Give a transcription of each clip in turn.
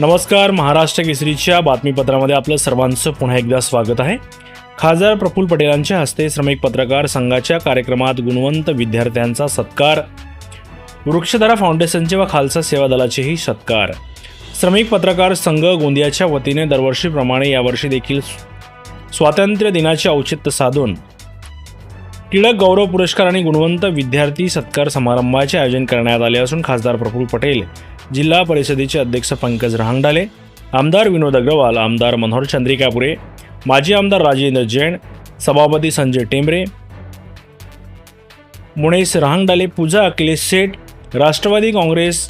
नमस्कार महाराष्ट्र केसरीच्या बातमीपत्रामध्ये आपलं सर्वांचं पुन्हा एकदा स्वागत आहे. खासदार प्रफुल्ल पटेलांच्या हस्ते श्रमिक पत्रकार संघाच्या कार्यक्रमात गुणवंत विद्यार्थ्यांचा सत्कार. वृक्षधारा फाउंडेशनचे व खालसा सेवा दलाचेही सत्कार. श्रमिक पत्रकार संघ गोंदियाच्या वतीने दरवर्षीप्रमाणे यावर्षी देखील स्वातंत्र्य दिनाचे औचित्य साधून टिळक गौरव पुरस्कार आणि गुणवंत विद्यार्थी सत्कार समारंभाचे आयोजन करण्यात आले असून खासदार प्रफुल्ल पटेल जिल्हा परिषदेचे अध्यक्ष पंकज रहांगडाले आमदार विनोद अग्रवाल आमदार मनोहर चंद्रिकापुरे माजी आमदार राजेंद्र जैन सभापती संजय टेंबरे मुणेश रहांगडाले पूजा अखिलेश सेठ राष्ट्रवादी काँग्रेस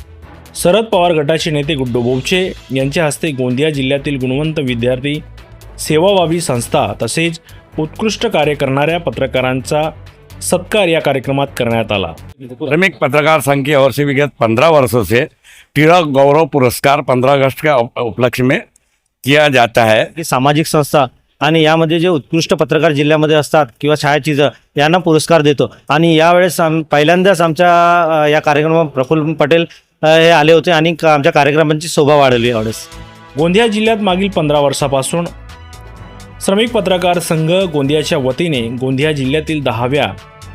शरद पवार गटाचे नेते गुड्डू बोबचे यांच्या हस्ते गोंदिया जिल्ह्यातील गुणवंत विद्यार्थी सेवाभावी संस्था तसेच उत्कृष्ट कार्य करणाऱ्या पत्रकारांचा सत्कार या कार्यक्रमात करण्यात आला. श्रमिक पत्रकार संघ की ओर से विगत पंद्रह वर्षों से टिळक गौरव पुरस्कार पंद्रह अगस्त के उप- उपलक्ष्य में किया जाता है। की सामाजिक संस्था आणि यामध्ये जे उत्कृष्ट पत्रकार जिल्ह्यामध्ये असतात किंवा छायाचित्र यांना पुरस्कार देतो. आणि यावेळेस आम पहिल्यांदाच आमच्या अ, या कार्यक्रमात प्रफुल्ल पटेल अ, हे आले होते आणि का- आमच्या कार्यक्रमांची शोभा वाढवली यावेळेस. गोंदिया जिल्ह्यात मागील पंधरा वर्षापासून श्रमिक पत्रकार संघ गोंदियाच्या वतीने गोंदिया जिल्ह्यातील दहाव्या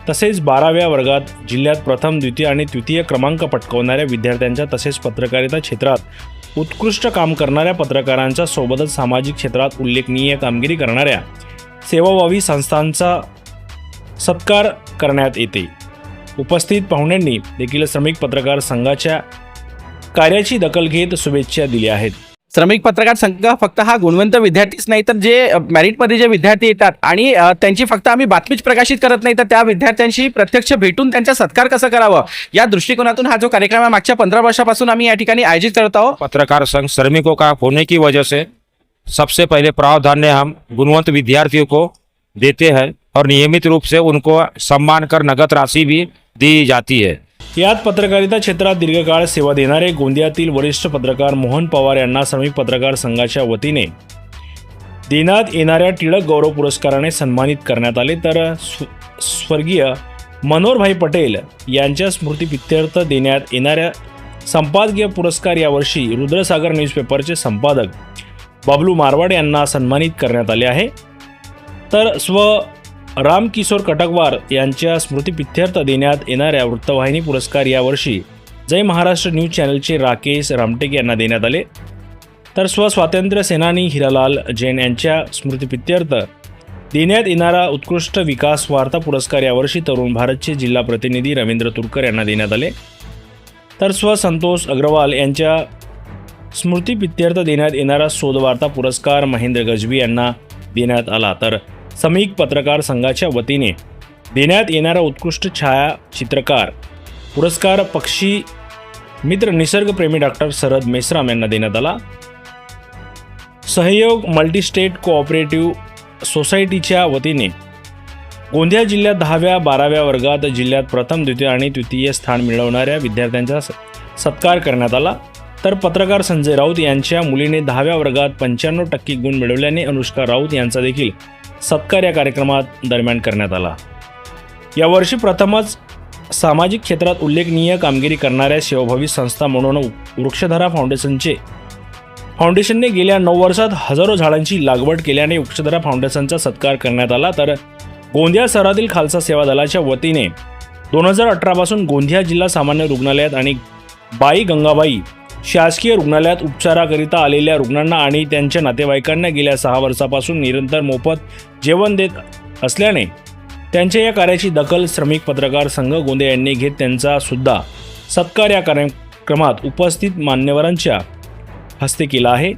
तसेच बाराव्या वर्गात जिल्ह्यात प्रथम द्वितीय आणि तृतीय क्रमांक पटकवणाऱ्या विद्यार्थ्यांच्या तसेच पत्रकारिता क्षेत्रात उत्कृष्ट काम करणाऱ्या पत्रकारांच्या सोबतच सामाजिक क्षेत्रात उल्लेखनीय कामगिरी करणाऱ्या सेवाभावी संस्थांचा सत्कार करण्यात येते. उपस्थित पाहुण्यांनी देखील श्रमिक पत्रकार संघाच्या कार्याची दखल घेत शुभेच्छा दिल्या आहेत. श्रमिक पत्रकार संघ फक्त हा गुणवंत विद्यार्थीच नाही तर जे मॅरिटमध्ये मेरिटमध्ये जे विद्यार्थी येतात आणि त्यांची फक्त आम्ही बातमीच प्रकाशित करत नाही तर त्या विद्यार्थ्यांशी प्रत्यक्ष भेटून त्यांचा सत्कार कसं करावं? या दृष्टिकोनातून हा जो कार्यक्रम आहे मागच्या पंधरा वर्षापासून आम्ही या ठिकाणी आयोजित करत आहोत. पत्रकार संघ श्रमिकों का होने की वजह से सबसे पहले प्रावधान्य हम गुणवंत विद्यार्थियों को देते हैं और नियमित रूप से उनको सम्मान कर नगद राशि भी दी जाती है। यात पत्रकारिता क्षेत्रात दीर्घकाळ सेवा देणारे गोंदियातील वरिष्ठ पत्रकार मोहन पवार यांना श्रमिक पत्रकार संघाच्या वतीने देण्यात येणाऱ्या टिळक गौरव पुरस्काराने सन्मानित करण्यात आले. तर स्वर्गीय मनोहरभाई पटेल यांच्या स्मृतीपित्यर्थ देण्यात येणाऱ्या संपादकीय पुरस्कार यावर्षी रुद्रसागर न्यूजपेपरचे संपादक बबलू मारवाड यांना सन्मानित करण्यात आले आहे. तर स्व रामकिशोर कटकवार यांच्या स्मृतिपित्यर्थ देण्यात येणाऱ्या वृत्तवाहिनी पुरस्कार यावर्षी जय महाराष्ट्र न्यूज चॅनलचे राकेश रामटेक यांना देण्यात आले. तर स्वस्वातंत्र्य सेनानी हिरालाल जैन यांच्या स्मृतिपित्यर्थ देण्यात येणारा उत्कृष्ट विकास वार्ता पुरस्कार यावर्षी तरुण भारतचे जिल्हा प्रतिनिधी रवींद्र तुरकर यांना देण्यात आले. तर स्व संतोष अग्रवाल यांच्या स्मृतिपित्यर्थ देण्यात येणारा शोधवार्ता पुरस्कार महेंद्र गजबी यांना देण्यात आला. तर समीक पत्रकार संघाच्या वतीने देण्यात येणारा उत्कृष्ट छायाचित्रकार पुरस्कार पक्षी मित्र निसर्गप्रेमी डॉक्टर शरद मेश्राम यांना देण्यात आला. सहयोग मल्टीस्टेट कोऑपरेटिव्ह सोसायटीच्या वतीने गोंदिया जिल्ह्यात दहाव्या बाराव्या वर्गात जिल्ह्यात प्रथम द्वितीय आणि तृतीय स्थान मिळवणाऱ्या विद्यार्थ्यांचा स- सत्कार करण्यात आला. तर पत्रकार संजय राऊत यांच्या मुलीने दहाव्या वर्गात पंच्याण्णव टक्के गुण मिळवल्याने अनुष्का राऊत यांचा देखील सत्कार या कार्यक्रमात दरम्यान करण्यात आला. यावर्षी प्रथमच सामाजिक क्षेत्रात उल्लेखनीय कामगिरी करणाऱ्या सेवाभावी संस्था म्हणून वृक्षधारा फाउंडेशनचे फाउंडेशनने गेल्या नऊ वर्षात हजारो झाडांची लागवड केल्याने वृक्षधारा फाउंडेशनचा सत्कार करण्यात आला. तर गोंदिया शहरातील खालसा सेवा दलाच्या वतीने दोन हजार अठरापासून गोंदिया जिल्हा सामान्य रुग्णालयात आणि बाई गंगाबाई शासकीय रुग्णालयात उपचाराकरिता आलेल्या रुग्णांना आणि त्यांच्या नातेवाईकांना गेल्या सहा वर्षापासून निरंतर मोफत जेवण देत असल्याने त्यांच्या या कार्याची दखल श्रमिक पत्रकार संघ गोंदिया यांनी घेत त्यांचा सुद्धा सत्कार या कार्यक्रमात उपस्थित मान्यवरांच्या हस्ते केला आहे.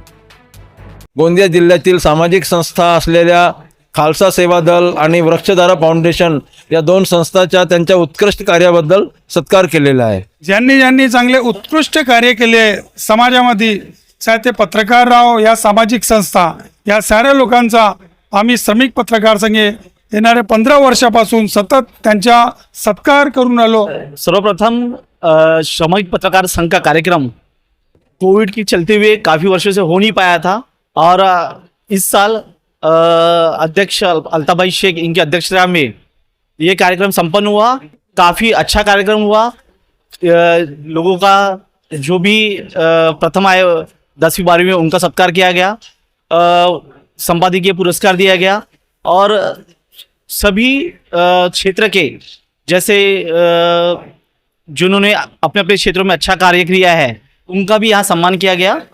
गोंदिया जिल्ह्यातील सामाजिक संस्था असलेल्या खालसा सेवा दल आणि वृक्षधारा फाउंडेशन या दोन संस्थाच्या त्यांच्या उत्कृष्ट कार्याबद्दल सत्कार केलेला आहे. ज्यांनी ज्यांनी चांगले उत्कृष्ट कार्य केले समाजामध्ये चाहे ते पत्रकार राव या सामाजिक संस्था या साऱ्या लोकांचा आम्ही श्रमिक पत्रकार संघे येणाऱ्या पंधरा वर्षापासून सतत त्यांचा सत्कार करून आलो. सर्वप्रथम सामूहिक पत्रकार संघ का कार्यक्रम कोविड के चलते हुए काफ़ी वर्षों से हो नहीं पाया था और इस साल अध्यक्ष अल- अल्ताभाई शेख, इनकी अध्यक्षता में ये कार्यक्रम संपन्न हुआ। काफ़ी अच्छा कार्यक्रम हुआ। लोगों का जो भी प्रथम आए, दसवीं, बारहवीं में उनका सत्कार किया गया। संपादकीय पुरस्कार दिया गया। और सभी क्षेत्र के जैसे जिन्होंने अपने अपने क्षेत्रों में अच्छा कार्य किया है, उनका भी यहाँ सम्मान किया गया।